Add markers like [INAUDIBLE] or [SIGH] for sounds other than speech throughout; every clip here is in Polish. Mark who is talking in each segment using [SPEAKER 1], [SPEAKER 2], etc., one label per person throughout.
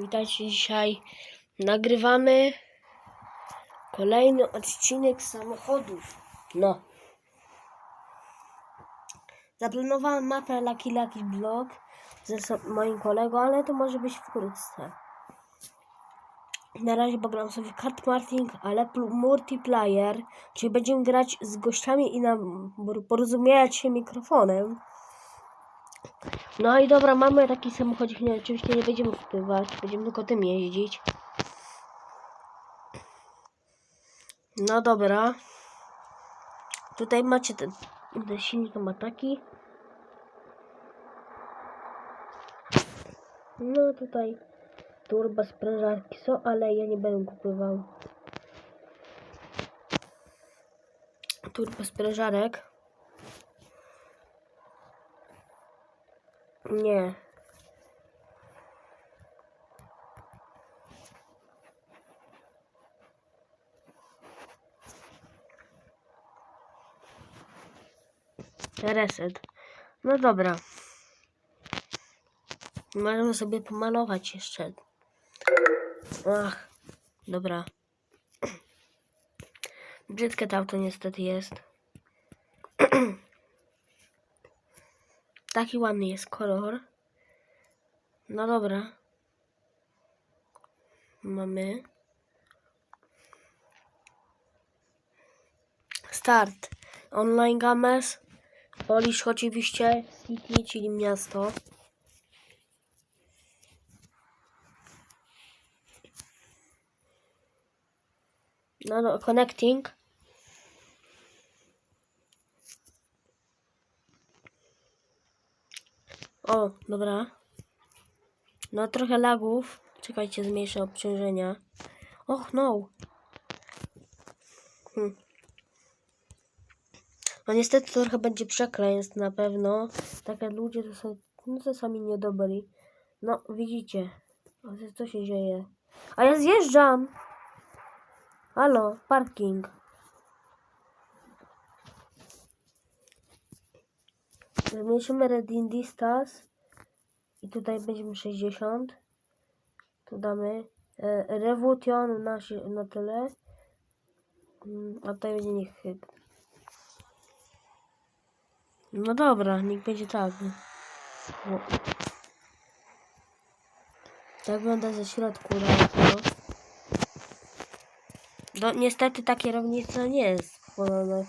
[SPEAKER 1] Witajcie dzisiaj. Nagrywamy kolejny odcinek samochodów. No. Zaplanowałem mapę Lucky Lucky Blog ze moim kolegą, ale to może być wkrótce. Na razie pogram sobie kart marketing, ale pl- multiplayer, czyli będziemy grać z gościami i nam porozumieć się mikrofonem. No i dobra, mamy taki samochodzik, nie, oczywiście nie będziemy kupywać, będziemy tylko tym jeździć. No dobra. Tutaj macie ten, ten silnik ma taki. No tutaj turbo sprężarki są, ale ja nie będę kupywał. Turbo sprężarek. Nie. Reset. No dobra. Możemy sobie pomalować jeszcze. Ach, dobra. Brzydkie to auto niestety jest. [CLEARS THROAT] Taki ładny jest kolor. No dobra. Mamy. Start. Online games. Polish oczywiście. City, czyli miasto. No, no connecting. O, dobra. No trochę lagów. Czekajcie, zmniejszę obciążenia. Och, no. Hm. No niestety to trochę będzie przekleństw na pewno. Takie ludzie to są no, czasami. No, widzicie. Co się dzieje? A ja zjeżdżam! Halo, parking. Zmniejszymy reading distance i tutaj będziemy 60. Tu damy e, revolution na, na tyle. Mm, A tutaj będzie niech. No dobra, niech będzie tak. O. Tak wygląda ze środku auto. No niestety ta kierownica nie jest po na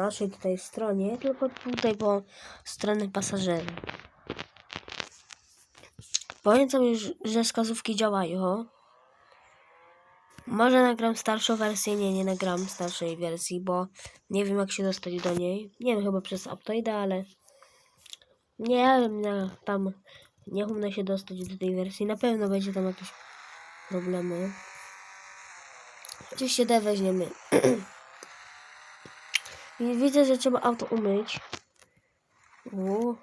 [SPEAKER 1] naszej tutaj stronie, tylko tutaj po stronie pasażerów. Powiem sobie, że- wskazówki działają. Może nagram starszą wersję, nie, nie nagram starszej wersji, bo nie wiem jak się dostać do niej. Nie wiem, chyba przez Aptoida, ale nie wiem, tam nie umiem się dostać do tej wersji. Na pewno będzie tam jakieś problemy. Oczywiście D weźmiemy. [CLEARS THROAT] Widzę, że trzeba auto umyć. U.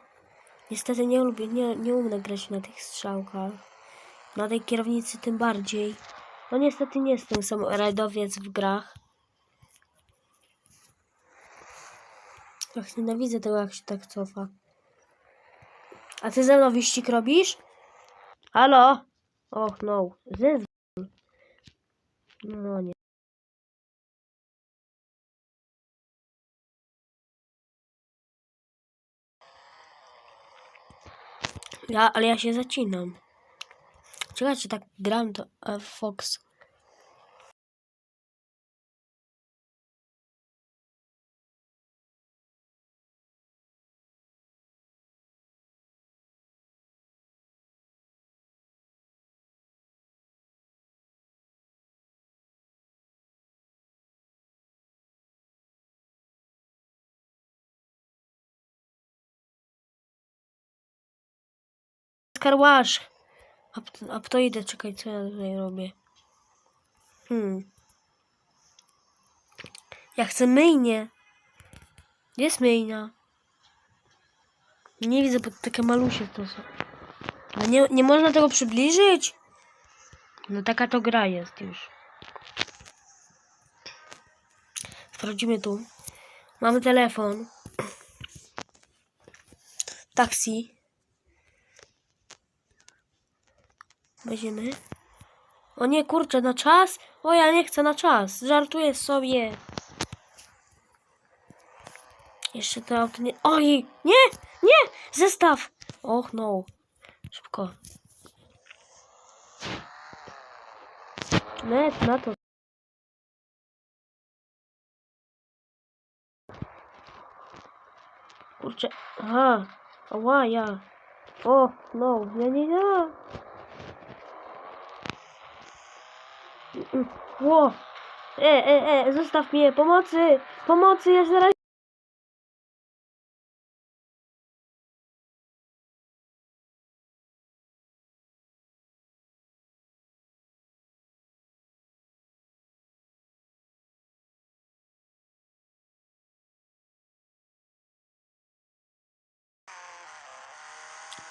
[SPEAKER 1] Niestety nie lubię, nie, nie umiem grać na tych strzałkach. Na tej kierownicy tym bardziej. No niestety nie jestem sam rajdowiec w grach. Ach, nienawidzę tego, jak się tak cofa. A ty ze mną wyścig robisz? Halo? Och no, zyz. No nie. Ja, ale ja się zacinam. Czekajcie, tak gram to e, Fox. Karłasz. A, a to idę, czekaj, co ja tutaj robię. Hmm. Ja chcę myjnie. Gdzie jest myjnia? Nie widzę, bo takie malusie to są. A nie, nie można tego przybliżyć? No taka to gra jest już. Sprawdzimy tu. Mamy telefon. [CLEARS THROAT] Taksi. Będziemy. O nie, kurczę, na czas? O, ja nie chcę na czas. Żartuję sobie. Jeszcze to auto nie... Oj! Nie! Nie! Zestaw! Och, no. Szybko. Net, na to. Kurczę. Aha. Ała, ja. O, no. Nie, nie, nie. Ło. E, e, e, zostaw mnie. Pomocy. Pomocy, ja zaraz...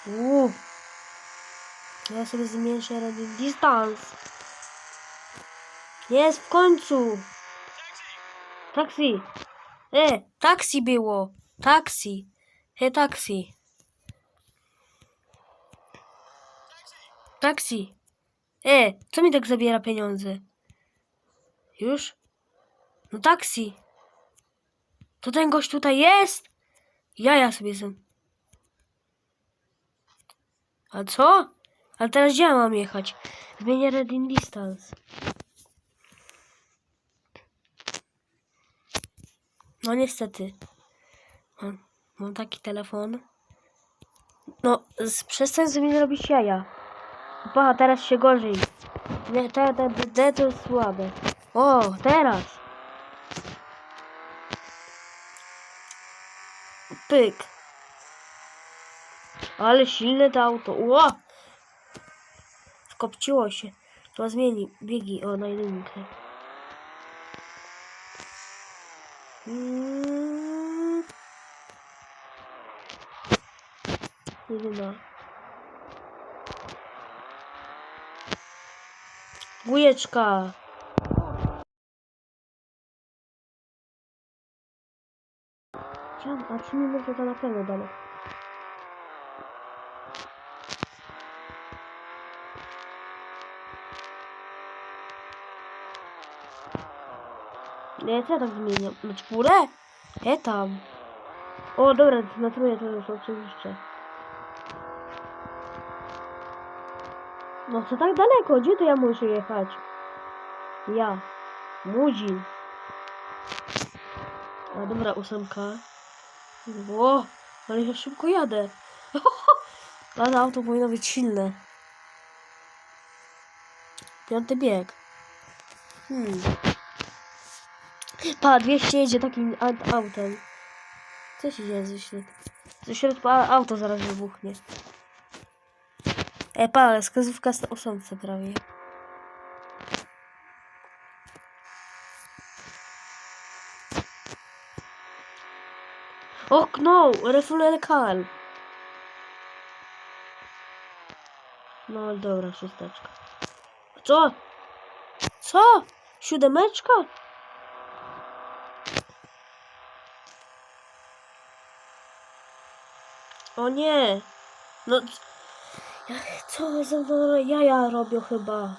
[SPEAKER 1] Uuu. Ja sobie zmniejszę radio dystans. Jest w końcu. Taksi. E, taksi było. Taksi. He, taksi. Taksi. E, co mi tak zabiera pieniądze? Już? No taksi. To ten gość tutaj jest? Ja, ja sobie jestem. A co? A teraz gdzie ja mam jechać? Zmienię reading distance. No niestety. Mam, taki telefon. No, z, przestań ze mnie robić jaja. Ba, teraz się gorzej. Nie, te, te, te, to jest słabe. O, teraz. Pyk. Ale silne to auto. Ło! Skopciło się. To zmieni biegi o na Jedyna. Wujeczka. Chciałam, a czy mi może to na pewno dane. Nie, co ja tak zmieniam? Na czwórę? E tam. O, dobra, na to już oczywiście. No co tak daleko? Gdzie to ja muszę jechać? Ja. Muzin. A dobra, ósemka. Ło, ale ja szybko jadę. [LAUGHS] Ale auto powinno być silne. Piąty bieg. Hmm. Pa, 200 jedzie takim autem. Co się dzieje ze środka? Ze środka auto zaraz wybuchnie. E, pa, ale wskazówka z ósemce prawie. Okno! Refuel car. No dobra, szósteczka. Co? Co? Siódemeczka? O nie! No... c- Ja, co za jaja robią chyba?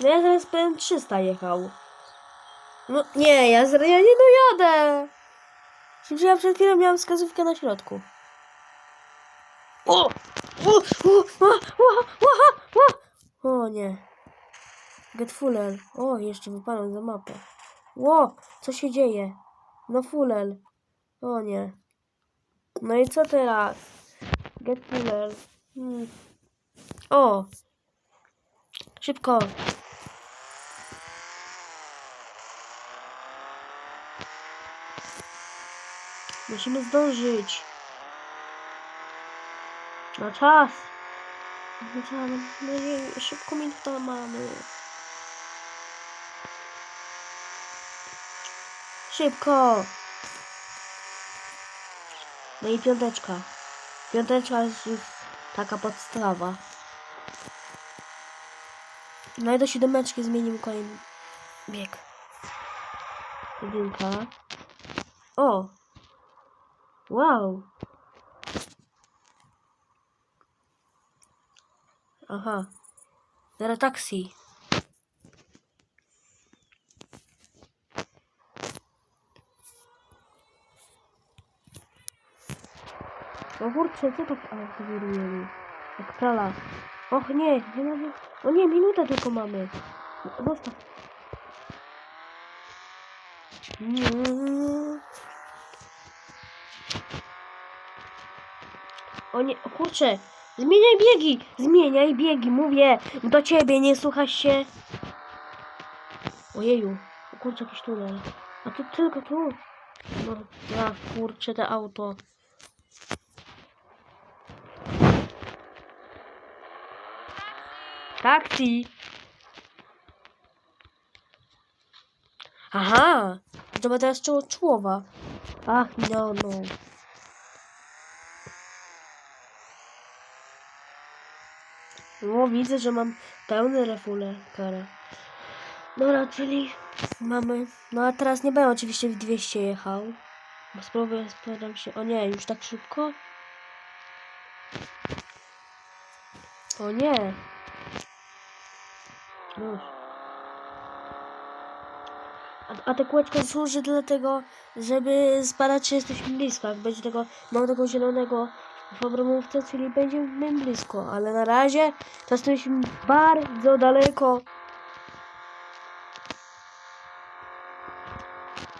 [SPEAKER 1] No ja zaraz będę 300 jechał. No nie, ja, zra- ja nie dojadę. Przecież ja przed chwilą miałam wskazówkę na środku. O! O! O! O! O! O! O nie. Get fuller. O, jeszcze wypadłem za mapę. Ło! Co się dzieje? No fuller. O nie. No i co teraz? Get fuller. Hmm. O! Szybko. Musimy zdążyć. Na czas. No szybko minuta mamy. Szybko. No i piąteczka. Piąteczka jest taka podstawa. No i do siódemeczki zmienimy kolejny bieg. Jedynka. O! Wow! Aha. Teraz taksi. No kurczę, co tak aktywuje mi? Jak prala. Och nie, nie mamy... O nie, minutę tylko mamy. Zostaw. Nie. O nie, kurczę. Zmieniaj biegi! Zmieniaj biegi, mówię! Do ciebie, nie słuchasz się! Ojeju, kurczę, jakiś tunel. A to tylko tu. No, ja, kurczę, te auto. Taksi! Aha! Trzeba teraz czoło człowa. Ach, no, no. No, widzę, że mam pełny refule kara. Dobra, czyli mamy... No a teraz nie będę oczywiście w 200 jechał. Bo spróbuję, staram się... O nie, już tak szybko? O nie. A, a te kółeczko służy dlatego, żeby spadać, czy jesteśmy blisko. Jak będzie tego, mam tego zielonego w obromówce, czyli będziemy blisko. Ale na razie to jesteśmy bardzo daleko.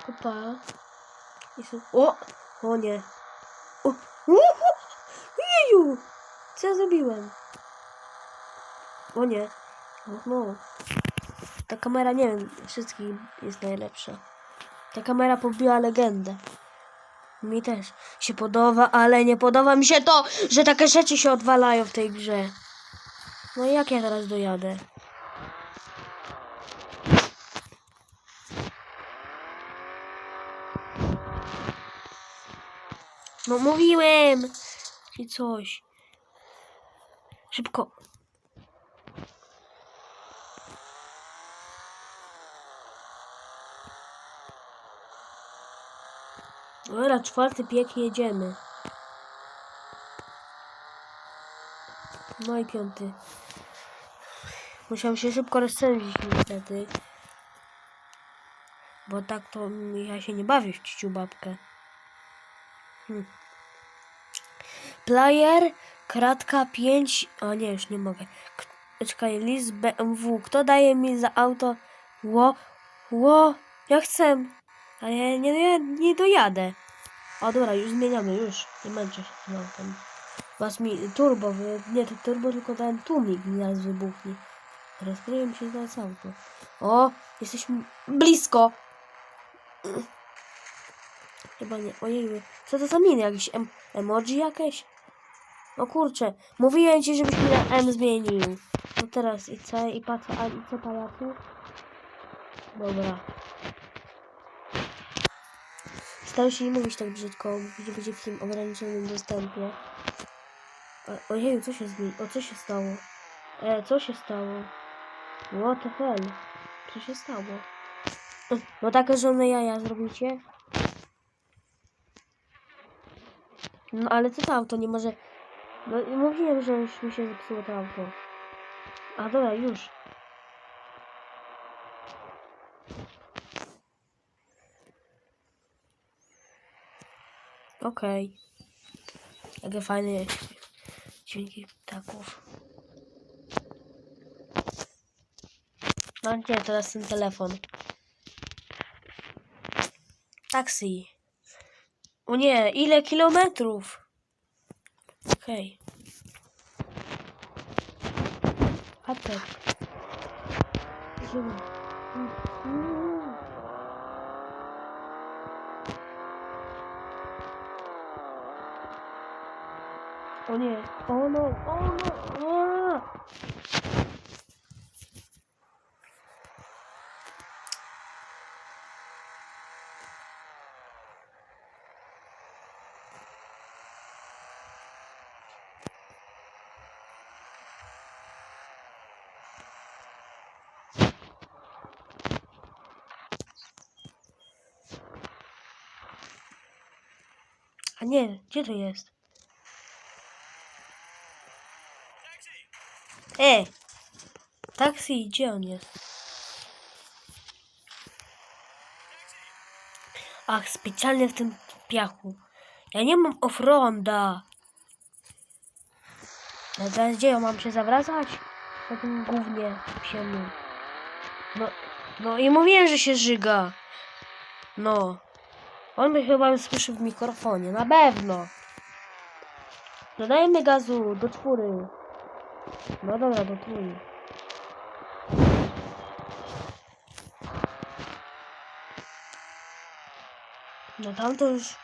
[SPEAKER 1] Opa. Są- O! O nie. O! Uhu! Jeju! Co ja zrobiłem? O nie. No. Ta kamera, nie wiem, wszystkich jest najlepsza. Ta kamera pobiła legendę. Mi też się podoba, ale nie podoba mi się to, że takie rzeczy się odwalają w tej grze. No i jak ja teraz dojadę? No mówiłem! Czy coś. Szybko. Dobra, czwarty bieg jedziemy. No i piąty. Musiałem się szybko rozsądzić niestety. Bo tak to ja się nie bawię w ciciu babkę. Hm. Player, kratka 5. O nie, już nie mogę. Czekaj, list BMW. Kto daje mi za auto? Ło, ło, ja chcę. Ale ja nie, nie, nie dojadę. O dobra, już zmieniamy, już. Nie męczę się tym autem. Was mi turbo, nie to turbo, tylko ten tłumik mi zaraz wybuchnie. Rozkryje mi się zaraz auto. O, jesteśmy blisko. Chyba nie, ojej, co to za miny? Jakieś em emoji jakieś? O kurczę, mówiłem ci, żebyś mi na M zmienił. No teraz i co, i patrzę, a i co pajacu? Dobra. Staram się nie mówić tak brzydko, że będzie w tym ograniczonym dostępie. O- Ojej, co się zmieni? O, co się stało? E, co się stało? What the hell? Co się stało? No takie żone jaja zrobicie? No ale co to auto nie może... No mówiłem, że już mi się zepsuło to auto. A dobra, już. Okej. Jakie fajne dźwięki ptaków. No nie, teraz ten telefon. Taksi. O nie, ile kilometrów? Okej. Apek. Idziemy. Nie, o no, o no, o! A nie, gdzie to jest? E! Taksi, gdzie on jest? Ach, specjalnie w tym piachu. Ja nie mam offroada. No teraz gdzie ja mam się zawracać? Na tym głównie psiemu. No, no i mówiłem, że się żyga. No. On by chyba słyszy w mikrofonie, na pewno. Dodajmy gazu do czwóry. No dobra, do trój. No tam to już...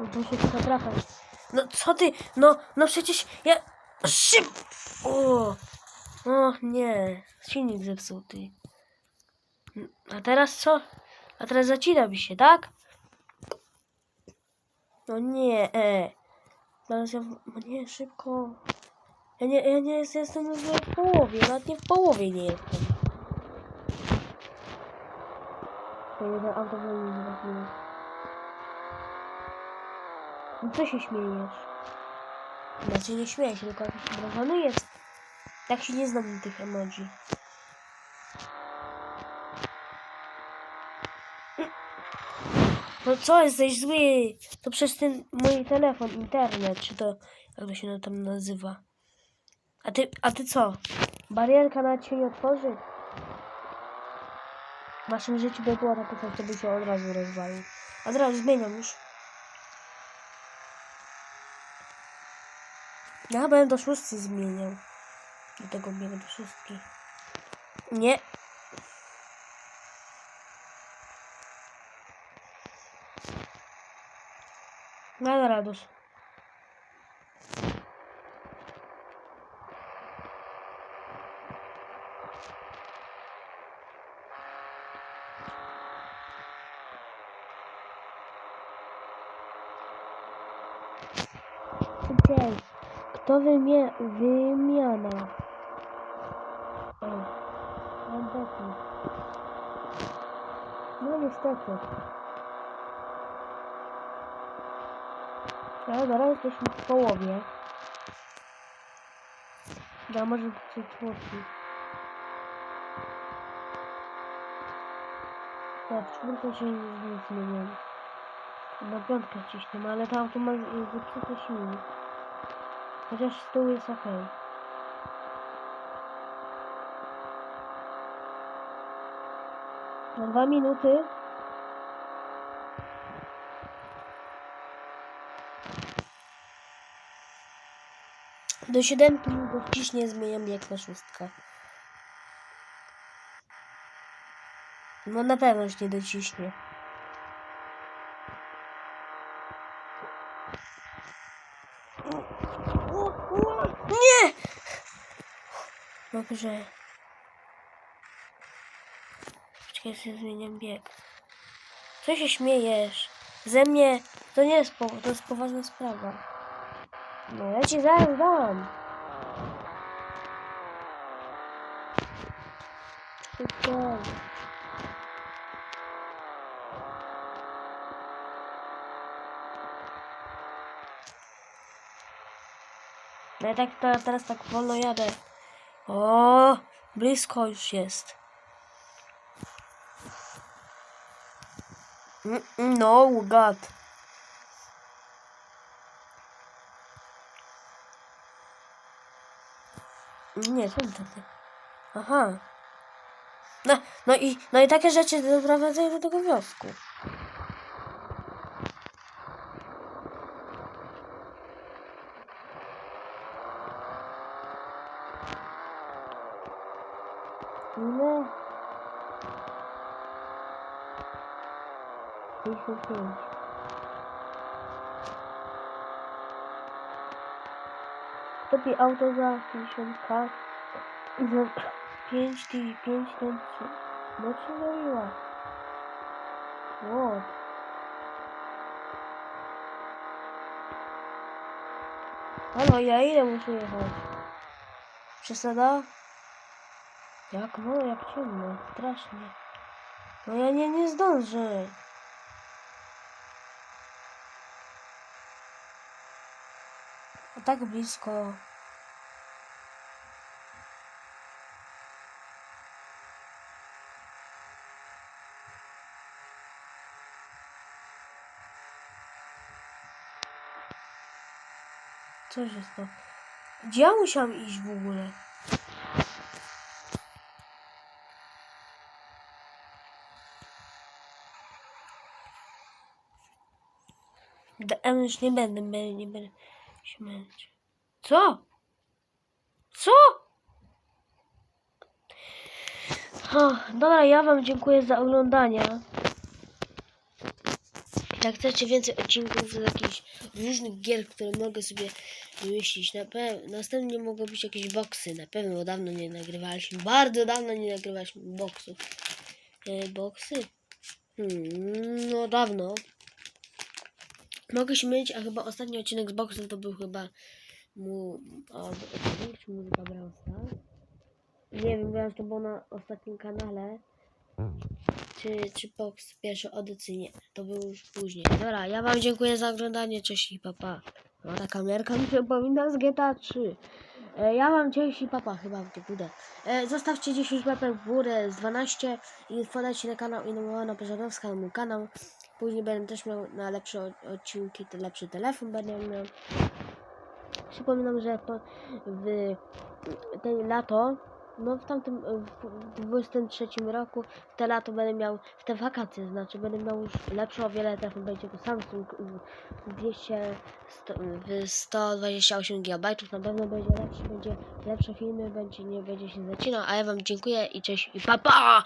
[SPEAKER 1] No to się tylko trafać. No co ty? No, no przecież ja... Szyb! O! O nie, silnik zepsuty. A teraz co? A teraz zacina mi się, tak? No nie, e. Teraz ja... Nie, szybko. Ja nie, ja nie jest- jestem już w połowie, nawet nie w połowie nie jestem. To jeden auto w nie No co się śmiejesz? Znaczy nie śmieję się, tylko jakiś obrażony jest. Tak się nie znam na tych emoji. No co, jesteś zły? To przez ten mój telefon, internet, czy to jak to się tam nazywa? A ty, a ty co? Barierka nawet się nie otworzy? W waszym życiu by było takie coś, to by się od razu rozwalił. A teraz zmieniam już. Ja bym do szóstki zmieniał. Do tego do szóstki. Nie. No radość. Dzień. Kto wymie... wymiana? Niestety. No niestety. Ale zaraz jesteśmy w połowie. Ja może do czwórki. Tak, w czwórce się nic nie zmieniło. Na piątkę ciśniemy, ale to automat jest zepsute silnik. Chociaż z tyłu jest ok. Na dwa minuty. Do siódemki go wciśnie zmieniam jak na szóstkę. No na pewno już nie dociśnie. Nie! Dobrze. Czekaj, sobie zmieniam bieg. Co się śmiejesz? Ze mnie to nie jest, to jest poważna sprawa. No ja ci zaraz dam. No ja tak to, teraz tak wolno jadę. O, blisko już jest. Mm, mm, No, God. Nie, to ty? Aha. No, no i, no i takie rzeczy doprowadzają do tego wniosku. Ile? 55. Kupi auto za 50k. Za 5 ty 5 ten No co zrobiła? What? Halo, ja ile muszę jechać? Przesada? Jak no, jak ciemno, strasznie. No ja nie, nie zdążę. Tak blisko. Co się stało? Gdzie ja musiałam iść w ogóle? Ja już nie będę, nie będę Co? Co? O, dobra, ja wam dziękuję za oglądanie. Jak chcecie więcej odcinków z jakichś różnych gier, które mogę sobie wymyślić, na pewno następnie mogą być jakieś boksy. Na pewno bo dawno nie nagrywaliśmy, bardzo dawno nie nagrywaliśmy boksów. E, boksy? Hmm, no dawno. Mogę się mylić, a chyba ostatni odcinek z boksem to był chyba mu... O, czy muzyka Brawl? Nie wiem, wiem, to było na ostatnim kanale. Czy, czy box pierwszy edycyjnie. To był już później. Dobra, ja wam dziękuję za oglądanie. Cześć i papa. No ta kamerka mi powinna z GTA 3. E, ja wam cześć i papa chyba w budę. E, zostawcie 10 łapek w górę z 12 i wpadajcie na kanał Inomowana Peżanowska, na mój kanał. Później będę też miał na lepsze od- odcinki, to lepszy telefon będę miał. Przypominam, że po, w ten lato, no w tamtym, w 23 roku, w te lato będę miał, w te wakacje znaczy, będę miał już lepszy o wiele telefon, będzie to Samsung w 200, sto- w 128 GB, na pewno będzie lepszy, będzie lepsze filmy, będzie, nie będzie się zacinał, a ja wam dziękuję i cześć i pa pa!